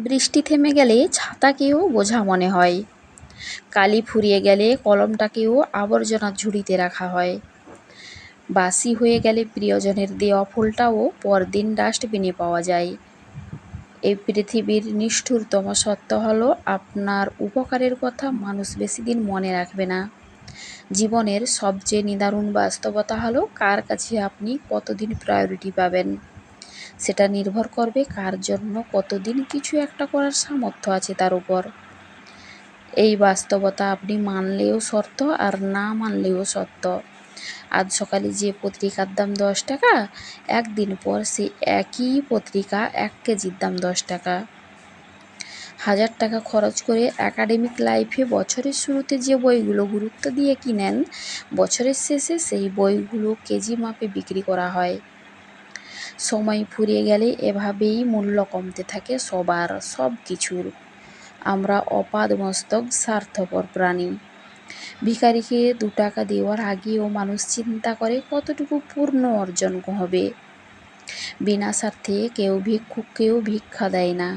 বৃষ্টি থেমে গেলে ছাতাকেও বোঝা মনে হয়। কালি ফুরিয়ে গেলে কলমটাকেও আবর্জনার ঝুড়িতে রাখা হয়। বাসি হয়ে গেলে প্রিয়জনের দেওয়া ফুলটাও পরদিন ডাস্টবিনে পাওয়া যায়। এই পৃথিবীর নিষ্ঠুরতম সত্য হলো, আপনার উপকারের কথা মানুষ বেশি দিন মনে রাখবে না। জীবনের সবচেয়ে নিদারুণ বাস্তবতা হলো, কার কাছে আপনি কতদিন প্রায়োরিটি পাবেন? সেটা নির্ভর করবে কার জন্য কতদিন কিছু একটা করার সামর্থ্য আছে তার উপর। এই বাস্তবতা আপনি মানলেও সত্য আর না মানলেও সত্য। আজ সকালে যে পত্রিকার দাম দশ টাকা, একদিন পর সে একই পত্রিকা এক কেজির দাম দশ টাকা। হাজার টাকা খরচ করে একাডেমিক লাইফে বছরের শুরুতে যে বইগুলো গুরুত্ব দিয়ে কিনেন, বছরের শেষে সেই বইগুলো কেজি মাপে বিক্রি করা হয়। সময় ফুরিয়ে গেলে এভাবেই মূল্য কমতে থাকে সবার সব কিছুর। আমরা অপাদ মস্তক স্বার্থপর প্রাণী। ভিখারিকে দু টাকা দেওয়ার আগেও মানুষ চিন্তা করে কতটুকু পূর্ণ অর্জন হবে। বিনা স্বার্থে কেউ ভিক্ষুককেও ভিক্ষা দেয় না।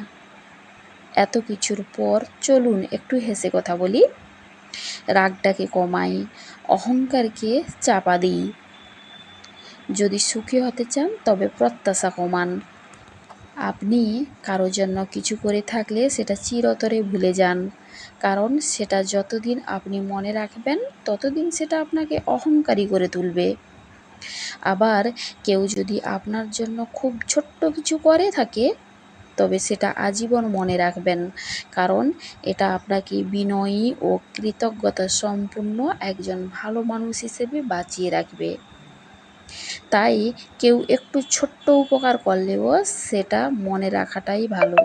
এত কিছুর পর চলুন একটু হেসে কথা বলি। রাগটাকে কমাই, অহংকারকে চাপা দিই। যদি সুখী হতে চান, তবে প্রত্যাশা কমান আপনি কারও জন্য কিছু করে থাকলে সেটা চিরতরে ভুলে যান, কারণ সেটা যতদিন আপনি মনে রাখবেন, ততদিন সেটা আপনাকে অহংকারী করে তুলবে। আবার কেউ যদি আপনার জন্য খুব ছোট্ট কিছু করে থাকে, তবে সেটা আজীবন মনে রাখবেন, কারণ এটা আপনাকে বিনয়ী ও কৃতজ্ঞতা সম্পূর্ণ একজন ভালো মানুষ হিসেবে বাঁচিয়ে রাখবে। তাই কেউ একটু ছোট্ট উপকার করলেও সেটা মনে রাখাটাই ভালো।